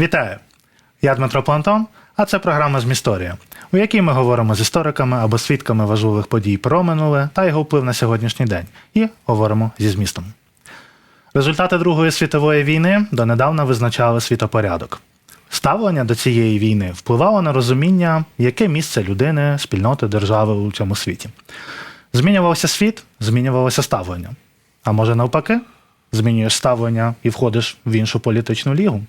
Вітаю! Я Дмитро Плантон, а це програма «Змісторія», у якій ми говоримо з істориками або свідками важливих подій про минуле та його вплив на сьогоднішній день, і говоримо зі змістом. Результати Другої світової війни донедавна визначали світопорядок. Ставлення до цієї війни впливало на розуміння, яке місце людини, спільноти, держави у цьому світі. Змінювався світ, змінювалося ставлення. А може навпаки, змінюєш ставлення і входиш в іншу політичну лігу.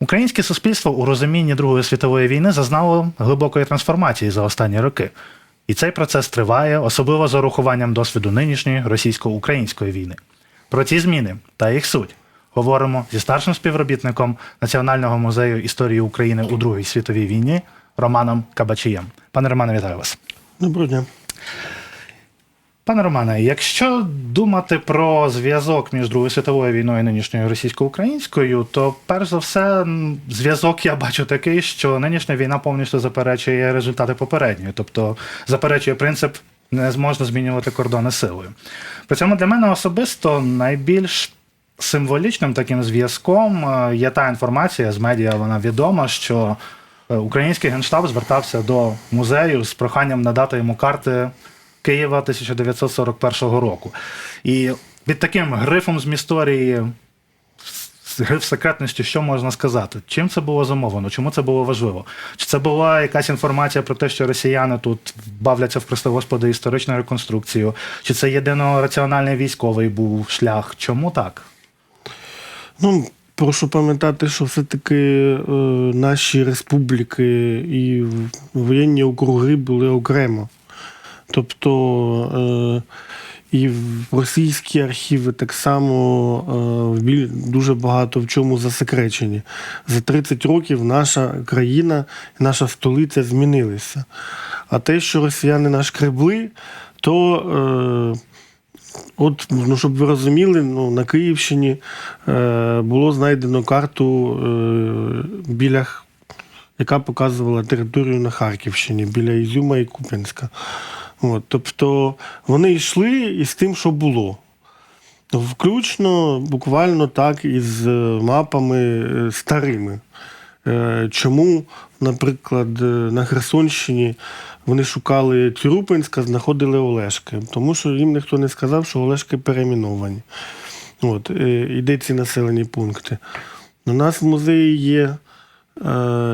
Українське суспільство у розумінні Другої світової війни зазнало глибокої трансформації за останні роки. І цей процес триває, особливо з урахуванням досвіду нинішньої російсько-української війни. Про ці зміни та їх суть говоримо зі старшим співробітником Національного музею історії України у Другій світовій війні Романом Кабачієм. Пане Романе, вітаю вас. Доброго дня. Пане Романе, якщо думати про зв'язок між Другою світовою війною і нинішньою російсько-українською, то перш за все зв'язок я бачу такий, що нинішня війна повністю заперечує результати попередньої, тобто заперечує принцип не зможна змінювати кордони силою. При цьому для мене особисто найбільш символічним таким зв'язком е, є та інформація з медіа, вона відома, що е, український генштаб звертався до музею з проханням надати йому карти Києва 1941 року. І під таким грифом з історії, гриф секретності, що можна сказати? Чим це було замовлено? Чому це було важливо? Чи це була якась інформація про те, що росіяни тут бавляться в прости господи історичну реконструкцію? Чи це єдино раціональний військовий був шлях? Чому так? Ну, прошу пам'ятати, що все-таки е, наші республіки і воєнні округи були окремо. Тобто е, і в російські архіви так само е, дуже багато в чому засекречені. За 30 років наша країна, наша столиця змінилися. А те, що росіяни наш кребли, то. Е, От, ну, щоб ви розуміли, ну, на Київщині е, було знайдено карту е, біля, яка показувала територію на Харківщині, біля Ізюма і Куп'янська. От, тобто вони йшли із тим, що було. Включно буквально так із е, мапами е, старими. Е, Чому, наприклад, на Херсонщині вони шукали Цюрупинська, знаходили Олешки, тому що їм ніхто не сказав, що Олешки перейменовані. От, і де ці населені пункти. У нас в музеї є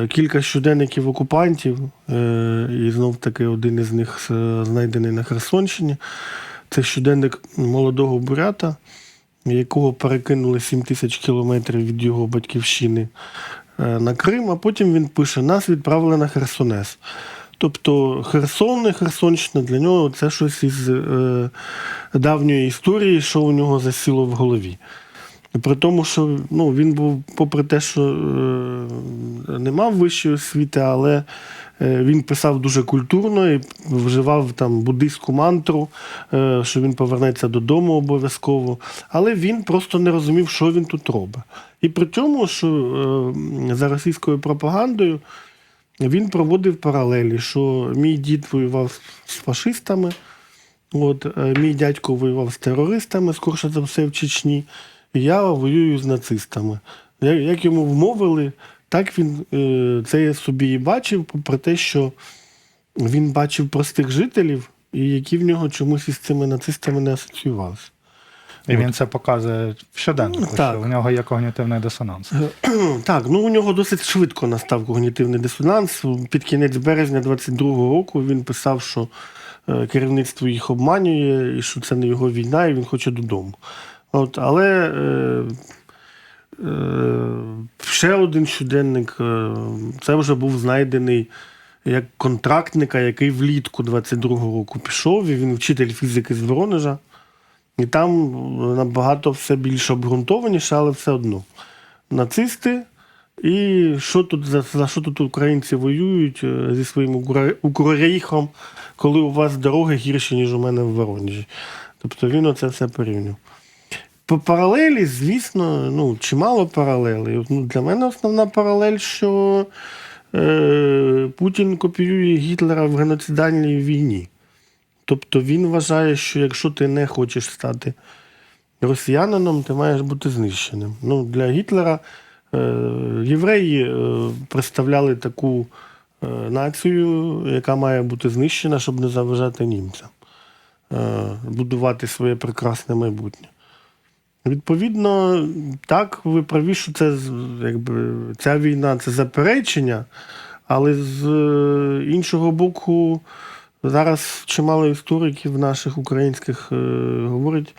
кілька щоденників окупантів, е, і знов таки один із них е, знайдений на Херсонщині. Це щоденник молодого бурята, якого перекинули 7 тисяч кілометрів від його батьківщини е, на Крим, а потім він пише: нас відправили на Херсонес. Тобто Херсон і Херсонщина для нього це щось із е, давньої історії, що у нього засіло в голові. При тому, що ну, він був, попри те, що е, не мав вищої освіти, але е, він писав дуже культурно і вживав там буддийську мантру, е, що він повернеться додому обов'язково. Але він просто не розумів, що він тут робить. І при тому, що е, за російською пропагандою він проводив паралелі, що мій дід воював з фашистами, от, е, мій дядько воював з терористами, скорше за все, в Чечні, я воюю з нацистами. Як йому вмовили, так він е, це собі і бачив, попри те, що він бачив простих жителів, і які в нього чомусь із цими нацистами не асоціювалися. І він це показує в щоденнику, Ну, так. що у нього є когнітивний дисонанс. Так, ну у нього досить швидко настав когнітивний дисонанс. Під кінець березня 22-го року він писав, що е, керівництво їх обманює, і що це не його війна, і він хоче додому. От, але е, е, ще один щоденник, е, це вже був знайдений як контрактника, який влітку 22-го року пішов, і він вчитель фізики з Воронежа. І там набагато все більш обґрунтованіше, але все одно. Нацисти. І що тут за, за що тут українці воюють е, зі своїм Укр- Укррейхом, коли у вас дороги гірші, ніж у мене в Воронежі. Тобто він оце все порівняв. По паралелі, звісно, ну, чимало паралелей. Ну, для мене основна паралель, що е, Путін копіює Гітлера в геноцидальній війні. Тобто він вважає, що якщо ти не хочеш стати росіянином, ти маєш бути знищеним. Ну, для Гітлера Е, Євреї е, представляли таку е, націю, яка має бути знищена, щоб не заважати німцям е, будувати своє прекрасне майбутнє. Відповідно, так, ви праві, що це якби, ця війна це заперечення, але з е, іншого боку, зараз чимало істориків наших українських е, говорить,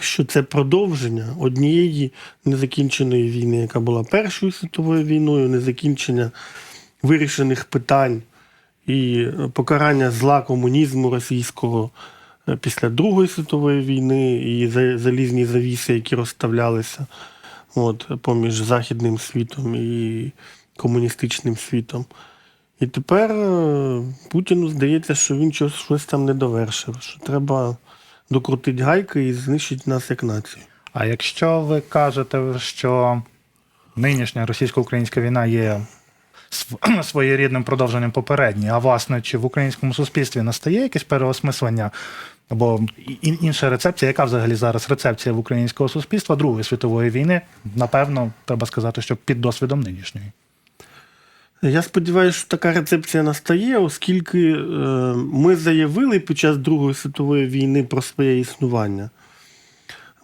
що це продовження однієї незакінченої війни, яка була Першою світовою війною, незакінчення вирішених питань і покарання зла комунізму російського після Другої світової війни і залізні завіси, які розставлялися от, поміж Західним світом і комуністичним світом. І тепер е, Путіну здається, що він щось, щось там не довершив, що треба докрутити гайки і знищити нас як націю. А якщо ви кажете, що нинішня російсько-українська війна є своєрідним продовженням попередньої, а власне, чи в українському суспільстві настає якесь переосмислення або інша рецепція, яка взагалі зараз рецепція в українського суспільства Другої світової війни, напевно, треба сказати, що під досвідом нинішньої. Я сподіваюся, що така рецепція настає, оскільки е, ми заявили під час Другої світової війни про своє існування.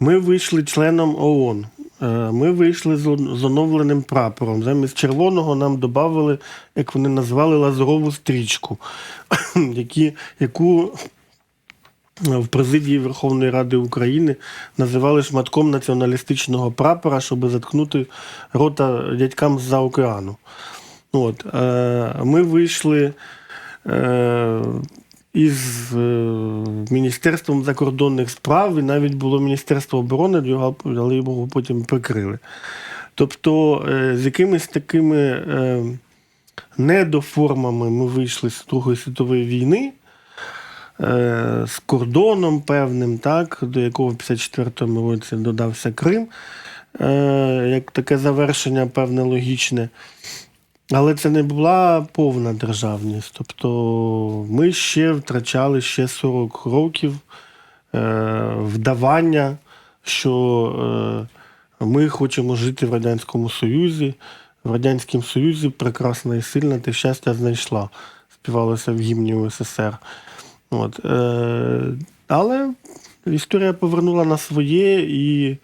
Ми вийшли членом ООН. Е, Ми вийшли з оновленим прапором. Замість червоного нам додали, як вони назвали, лазурову стрічку, яку в президії Верховної Ради України називали шматком націоналістичного прапора, щоб заткнути рота дядькам з-за океану. От, е, ми вийшли е, із е, Міністерством закордонних справ, і навіть було Міністерство оборони, але його потім прикрили. Тобто, з якимись такими недоформами ми вийшли з Другої світової війни. Е, З кордоном певним, так, до якого в 54-му році додався Крим, е, як таке завершення певне логічне. Але це не була повна державність. Тобто ми ще втрачали ще 40 років е, вдавання, що ми хочемо жити в Радянському Союзі. В Радянському Союзі прекрасна і сильна, ти щастя знайшла. Співалося в гімні УССР. От, е, але історія повернула на своє і. Е,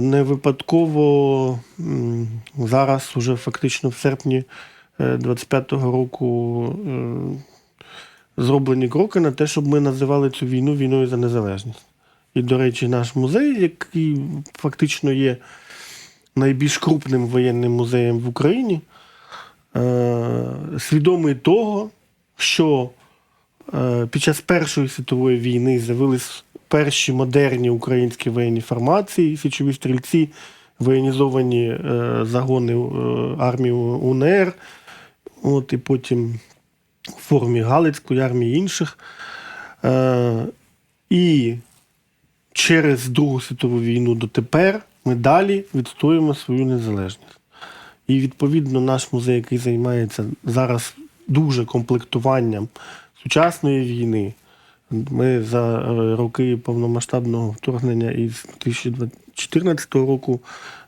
Не випадково зараз, уже фактично в серпні е, 25-го року, е, зроблені кроки на те, щоб ми називали цю війну війною за незалежність. І, до речі, наш музей, який фактично є найбільш крупним воєнним музеєм в Україні, е, свідомий того, що Е, під час Першої світової війни з'явились перші модерні українські воєнні формації, січові стрільці, воєнізовані е, загони е, армії УНР, от, і потім в формі Галицької армії інших. Е, і через Другу світову війну дотепер ми далі відстоюємо свою незалежність. І відповідно наш музей, який займається зараз дуже комплектуванням сучасної війни. Ми за е, роки повномасштабного вторгнення із 2014 року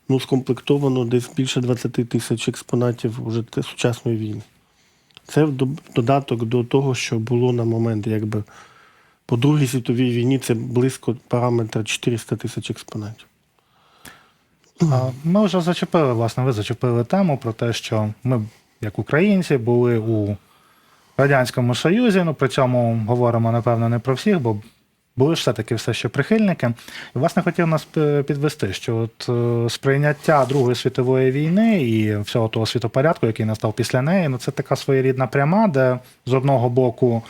ну, скомплектовано десь більше 20 тисяч експонатів уже сучасної війни. Це додаток до того, що було на момент, якби по Другій світовій війні це близько параметра 400 тисяч експонатів. Ми вже зачепили, власне, ви зачепили тему про те, що ми, як українці, були у Радянському Союзі. Ну, при цьому говоримо, напевно, не про всіх, бо були ж все-таки все ще прихильники. І, власне, хотів нас е, підвести, що от е, сприйняття Другої світової війни і всього того світопорядку, який настав після неї, ну це така своєрідна пряма, де з одного боку.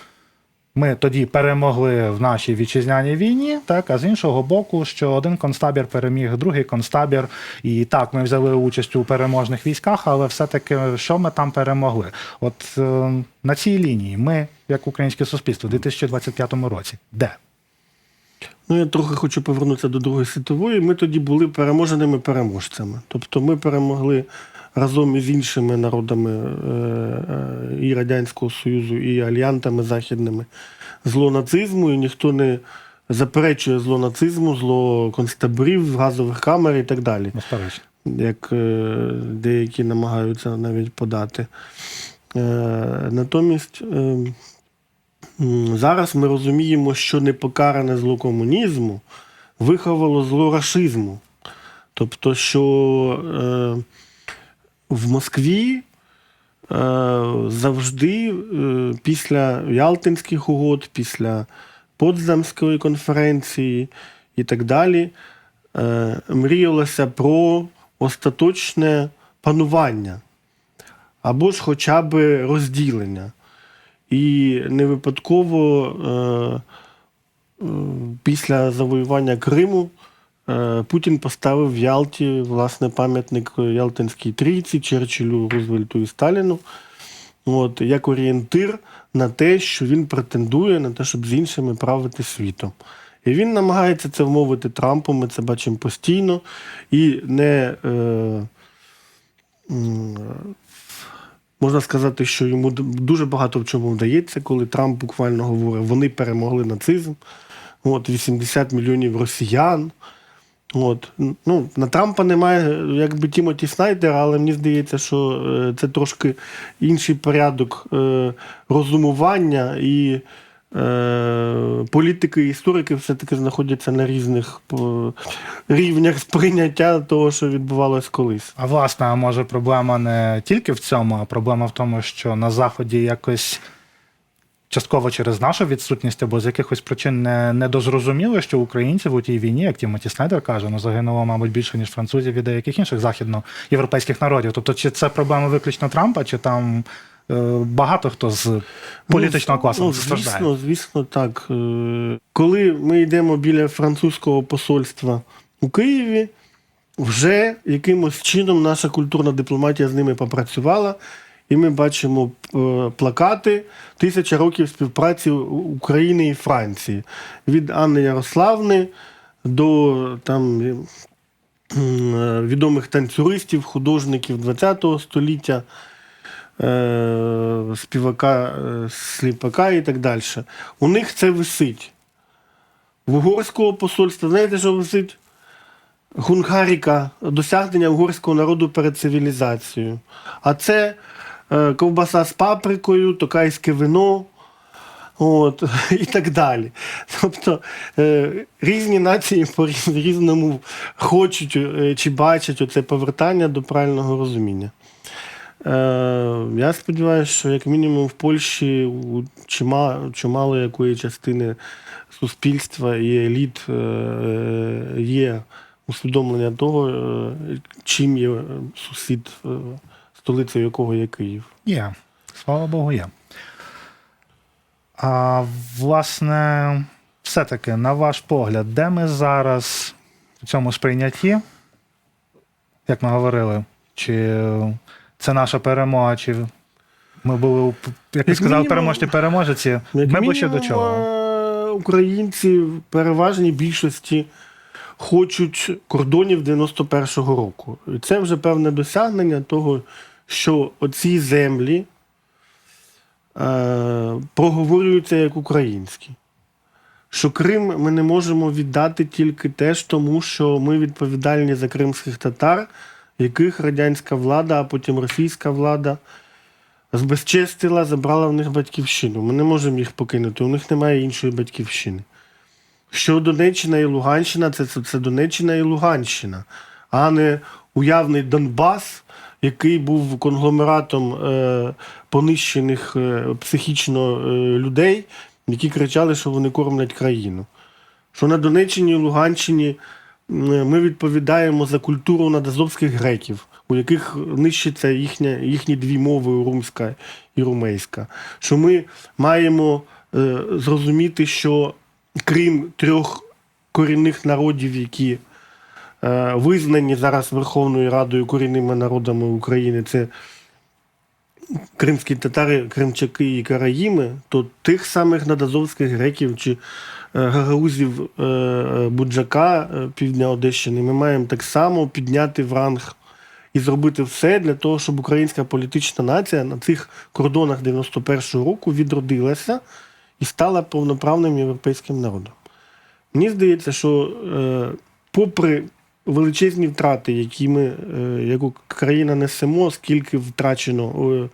Ми тоді перемогли в нашій вітчизняній війні, так а з іншого боку, що один концтабір переміг другий концтабір, і так ми взяли участь у переможних військах, але все-таки що ми там перемогли? От е, на цій лінії ми, як українське суспільство, у 2025 році, де? Ну, я трохи хочу повернутися до Другої світової. Ми тоді були переможеними переможцями. Тобто ми перемогли разом із іншими народами е, е, і Радянського Союзу, і альянтами західними зло нацизму, і ніхто не заперечує зло нацизму, зло концтаборів, газових камер і так далі Безперечно. як е, деякі намагаються навіть подати. Натомість зараз ми розуміємо, що непокаране зло комунізму виховало зло рашизму. Тобто, що е, в Москві е, завжди е, після Ялтинських угод, після Потсдамської конференції і так далі, е, мріялося про остаточне панування або ж хоча б розділення. І не випадково після завоювання Криму Путін поставив в Ялті власне пам'ятник Ялтинській трійці, Черчиллю, Рузвельту і Сталіну. От, як орієнтир на те, що він претендує на те, щоб з іншими правити світом. І він намагається це вмовити Трампу, ми це бачимо постійно. І не е, м, можна сказати, що йому дуже багато в чому вдається, коли Трамп буквально говорить, вони перемогли нацизм. От 80 мільйонів росіян. От. Ну, на Трампа немає якби Тімоті Снайдера, але мені здається, що е, це трошки інший порядок е, розумування і е, політики і історики все-таки знаходяться на різних рівнях сприйняття того, що відбувалось колись. А власне, може проблема не тільки в цьому, а проблема в тому, що на Заході якось частково через нашу відсутність або з якихось причин не, не дозрозуміло, що українців у тій війні, як Тімоті Снайдер каже, ну загинуло, мабуть, більше, ніж французів і деяких інших західноєвропейських народів. Тобто, чи це проблема виключно Трампа, чи там е, багато хто з політичного класу ну, страждає? звісно, звісно, так. Е, Коли ми йдемо біля французького посольства у Києві, вже якимось чином наша культурна дипломатія з ними попрацювала, і ми бачимо е, плакати Тисяча років співпраці України і Франції. Від Анни Ярославни до там. е, Відомих танцюристів, художників ХХ століття, е, співака, е, сліпака і так далі. У них це висить. В угорського посольства, знаєте, що висить? Хунгаріка, досягнення угорського народу перед цивілізацією. А це е, ковбаса з паприкою, токайське вино. От, і так далі. Тобто е, різні нації по різному хочуть е, чи бачать оце повертання до правильного розуміння. Е, я сподіваюся, що як мінімум в Польщі у чимало, якої частини суспільства і еліт е, є усвідомлення того, е, чим є сусід, е, столицею якого є Київ. Є. Слава Богу, є. А власне, все-таки, на ваш погляд, де ми зараз в цьому сприйнятті? Як ми говорили, чи це наша перемога, чи ми були, як ви Як сказали, мінімум- переможці переможці? Ми ближче до чого? е, Українці в переважній більшості хочуть кордонів 91-го року. І це вже певне досягнення того, що оці землі е, проговорюються як українські. Що Крим ми не можемо віддати тільки теж тому, що ми відповідальні за кримських татар, яких радянська влада, а потім російська влада збезчестила, забрала в них батьківщину. Ми не можемо їх покинути, у них немає іншої батьківщини. Що Донеччина і Луганщина це, це, це Донеччина і Луганщина, а не уявний Донбас, який був конгломератом е, понищених е, психічно е, людей, які кричали, що вони кормлять країну. Що на Донеччині і Луганщині ми відповідаємо за культуру надазовських греків, у яких нищиться їхня, їхні дві мови румська і румейська. Що ми маємо е, зрозуміти, що крім трьох корінних народів, які визнані зараз Верховною Радою корінними народами України, це кримські татари, кримчаки і караїми, то тих самих надазовських греків чи е, гагаузів е, е, Буджака е, півдня Одещини ми маємо так само підняти в ранг і зробити все для того, щоб українська політична нація на цих кордонах 91-го року відродилася і стала повноправним європейським народом. Мені здається, що е, попри величезні втрати, які ми, е, яку країна несемо, скільки втрачено е,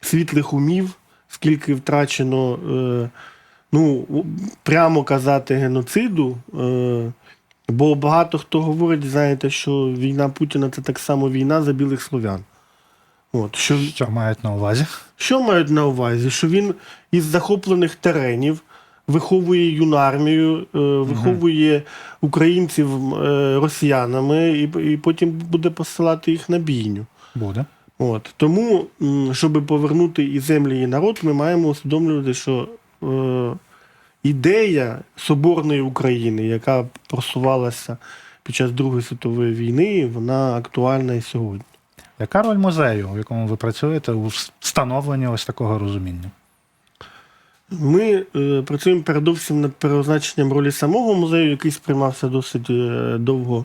світлих умів, скільки втрачено, е, ну, прямо казати, геноциду. Бо багато хто говорить, знаєте, що війна Путіна це так само війна за білих слов'ян. От, що, Що мають на увазі? що мають на увазі? Що він із захоплених теренів виховує юнармію, е, виховує українців е, росіянами і, і потім буде посилати їх на бійню. Буде. От. Тому, щоб повернути і землі, і народ, ми маємо усвідомлювати, що е, ідея Соборної України, яка просувалася під час Другої світової війни, вона актуальна і сьогодні. Яка роль музею, в якому ви працюєте, у встановленні ось такого розуміння? Ми е, працюємо передовсім над переозначенням ролі самого музею, який сприймався досить е, довго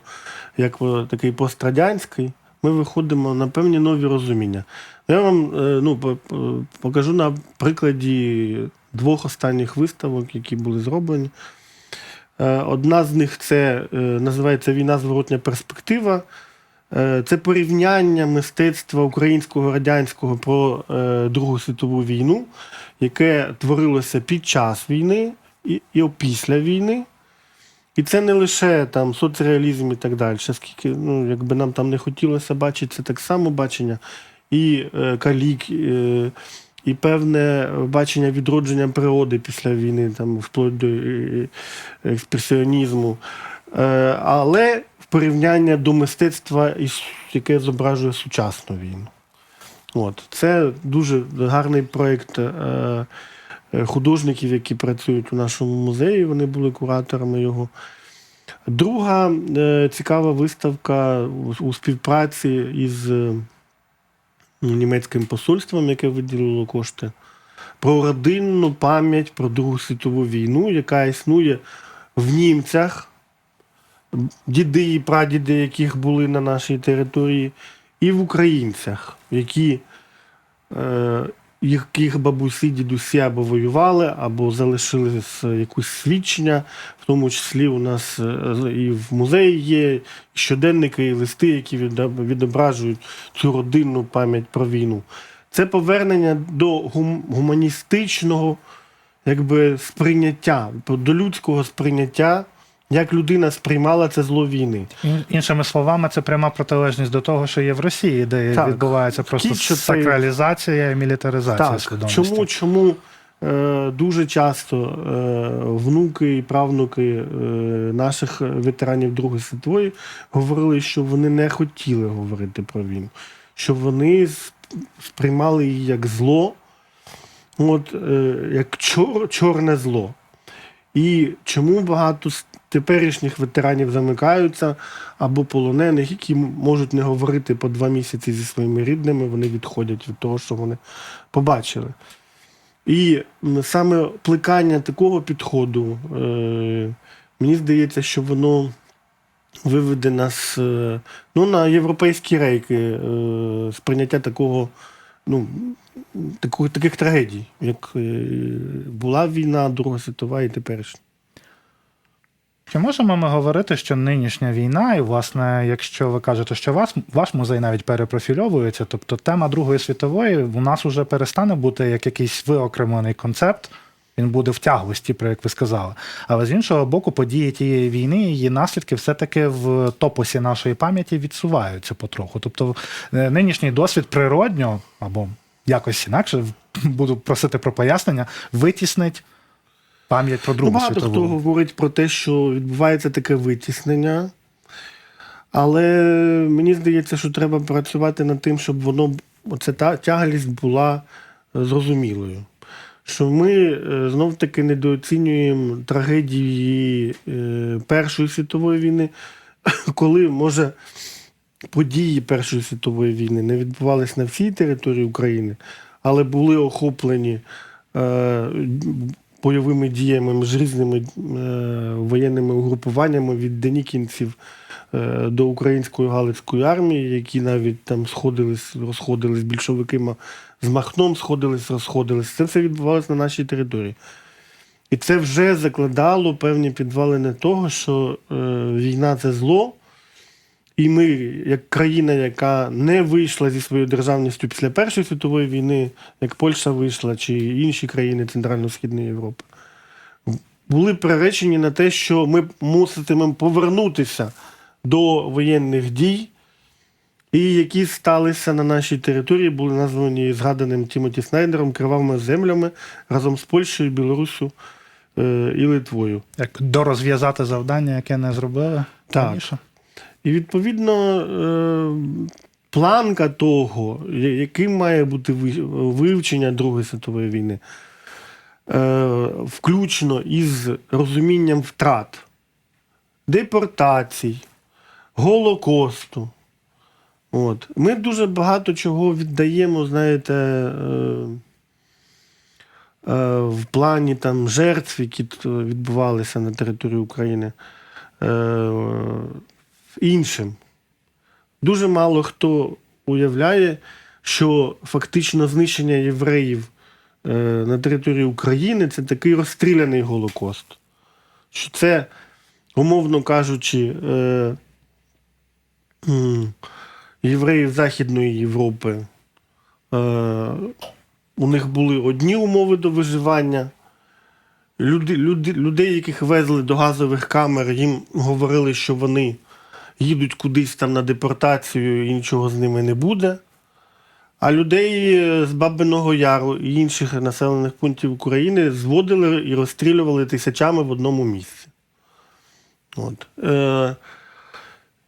як е, такий пострадянський. Ми виходимо на певні нові розуміння. Я вам е, ну, по- по- покажу на прикладі двох останніх виставок, які були зроблені. Е, Одна з них це е, називається Війна зворотня перспектива. Е, Це порівняння мистецтва українського радянського про е, Другу світову війну, яке творилося під час війни і, після війни. І це не лише там соцреалізм і так далі. Скільки, ну, якби нам там не хотілося бачити, це так само бачення і е, калік, е, і певне бачення відродження природи після війни, там, вплоть до е, експресіонізму. Е, але порівняння до мистецтва, яке зображує сучасну війну. От. Це дуже гарний проєкт е, е, художників, які працюють у нашому музеї. Вони були кураторами його. Друга е, цікава виставка у, співпраці із німецьким посольством, яке виділило кошти, про родинну пам'ять про Другу світову війну, яка існує в німцях, діди і прадіди, яких були на нашій території, і в українцях, які е, яких бабусі, дідусі або воювали, або залишили з якусь свідчення, в тому числі у нас е, і в музеї є щоденники і листи, які відображують цю родинну пам'ять про війну. Це повернення до гум- гуманістичного якби, сприйняття, до людського сприйняття, як людина сприймала це зло війни. Ін- Іншими словами, це пряма протилежність до того, що є в Росії, де Так. відбувається просто це- сакралізація і мілітаризація Так, свідомості. чому, чому е, дуже часто е, внуки і правнуки е, наших ветеранів Другої світової говорили, що вони не хотіли говорити про війну, що вони с- сприймали її як зло, от, е, як чор, чорне зло. І чому багато з теперішніх ветеранів замикаються або полонених, які можуть не говорити по два місяці зі своїми рідними, вони відходять від того, що вони побачили. І саме плекання такого підходу, е, мені здається, що воно виведе нас е, ну, на європейські рейки е, сприйняття такого, ну, такої, таких трагедій, як е, була війна, Друга світова і теперішня. Чи можемо ми говорити, що нинішня війна, і, власне, якщо ви кажете, що вас, ваш музей навіть перепрофільовується, тобто тема Другої світової у нас вже перестане бути як якийсь виокремлений концепт, він буде в тяглості, про як ви сказали. Але з іншого боку, події тієї війни, її наслідки все-таки в топосі нашої пам'яті відсуваються потроху. Тобто е, нинішній досвід природньо або якось інакше буду просити про пояснення, витіснить пам'ять про Ну, багато світову. хто говорить про те, що відбувається таке витіснення. Але мені здається, що треба працювати над тим, щоб воно оця та тяглість була е, зрозумілою. Що ми знов таки недооцінюємо трагедії е, Першої світової війни, коли може події Першої світової війни не відбувалися на всій території України, але були охоплені е, бойовими діями між різними е, воєнними угрупуваннями від денікінців е, до української галицької армії, які навіть там сходились, розходились більшовиками з Махном, сходились, розходились. Це все відбувалося на нашій території. І це вже закладало певні підвалини того, що е, війна це зло. І ми, як країна, яка не вийшла зі своєю державністю після Першої світової війни, як Польща вийшла, чи інші країни Центрально-Східної Європи, були приречені на те, що ми муситимемо повернутися до воєнних дій, і які сталися на нашій території, були названі згаданим Тімоті Снайдером кривавими землями разом з Польщею, Білоруссю е, і Литвою. Як дорозв'язати завдання, яке не зробили Так. раніше. І відповідно е, планка того, яким має бути вивчення Другої світової війни, е, включно із розумінням втрат, депортацій, Голокосту. От. Ми дуже багато чого віддаємо, знаєте, е, е, в плані там, жертв, які відбувалися на території України. Е, іншим. Дуже мало хто уявляє, що фактично знищення євреїв е, на території України це такий розстріляний Голокост. Що це, умовно кажучи, е, євреїв Західної Європи. Е, у них були одні умови до виживання. Люди, люди, людей, яких везли до газових камер, їм говорили, що вони їдуть кудись там на депортацію і нічого з ними не буде. А людей е, з Бабиного Яру і інших населених пунктів України зводили і розстрілювали тисячами в одному місці. От. Е,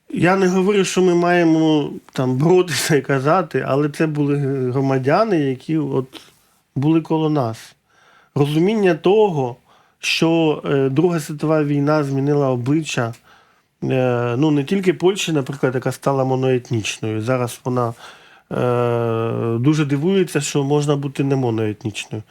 я не говорю, що ми маємо там боротися і казати, але це були громадяни, які от були коло нас. Розуміння того, що е, Друга світова війна змінила обличчя ну, не тільки Польщі, наприклад, яка стала моноетнічною. Зараз вона е, дуже дивується, що можна бути не моноетнічною.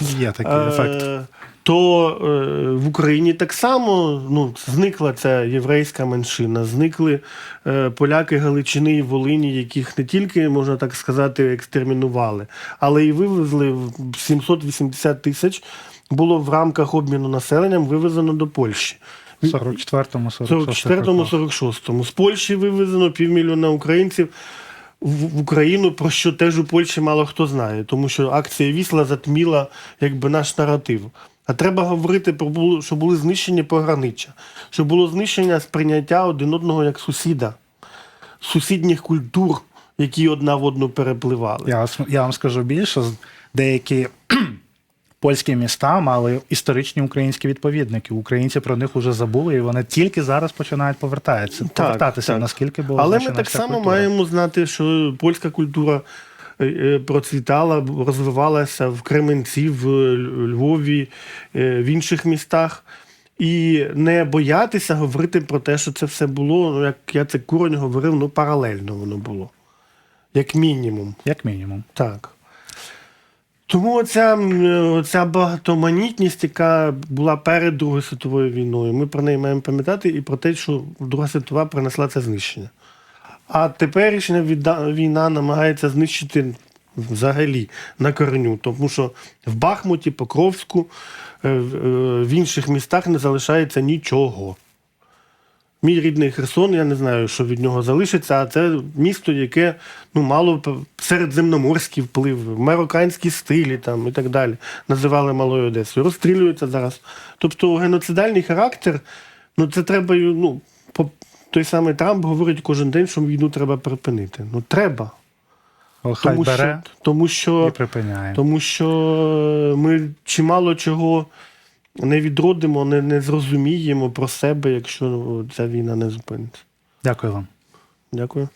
Є такий ефект. Е, То е, в Україні так само ну, зникла ця єврейська меншина, зникли е, поляки Галичини і Волині, яких не тільки, можна так сказати, екстермінували, але і вивезли в 780 тисяч було в рамках обміну населенням вивезено до Польщі. В 44-му, 44-му, 46-му. З Польщі вивезено півмільйона українців в Україну, про що теж у Польщі мало хто знає, тому що акція Вісла затміла якби наш наратив. А треба говорити про що були знищені пограниччя, що було знищення сприйняття один одного як сусіда, сусідніх культур, які одна в одну перепливали. Я, я вам скажу більше, деякі польські міста мали історичні українські відповідники. Українці про них вже забули, і вони тільки зараз починають повертатися, повертатися, так. наскільки було Але ми так само культура. маємо знати, що польська культура е, е, процвітала, розвивалася в Кременці, в Львові, е, в інших містах. І не боятися говорити про те, що це все було, ну як я це курень говорив, ну паралельно воно було. Як мінімум. Як мінімум. Так. Тому оця, оця багатоманітність, яка була перед Другою світовою війною, ми про неї маємо пам'ятати і про те, що Друга світова принесла це знищення. А теперішня війна намагається знищити взагалі на кореню, тому що в Бахмуті, Покровську, е, е, в інших містах не залишається нічого. Мій рідний Херсон, я не знаю, що від нього залишиться, а це місто, яке ну, мало середземноморський вплив, марокканські стилі там, і так далі. Називали Малою Одесою. Розстрілюється зараз. Тобто геноцидальний характер, ну це треба, ну, по, той самий Трамп говорить кожен день, що війну треба припинити. Ну треба. Хай Тому бере що, тому що і припиняє. тому що ми чимало чого не відродимо, не, не зрозуміємо про себе, якщо ця війна не зупиниться. Дякую вам. Дякую.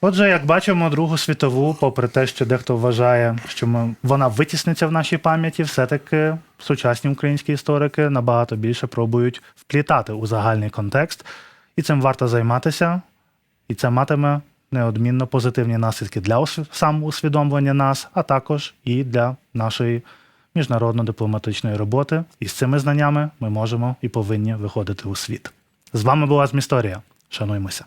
Отже, як бачимо, Другу світову, попри те, що дехто вважає, що ми, вона витісниться в нашій пам'яті, все-таки сучасні українські історики набагато більше пробують вплітати у загальний контекст, і цим варто займатися, і це матиме неодмінно позитивні наслідки для усв- самоусвідомлення нас, а також і для нашої міжнародно-дипломатичної роботи. І з цими знаннями ми можемо і повинні виходити у світ. З вами була Змісторія. Шануймося.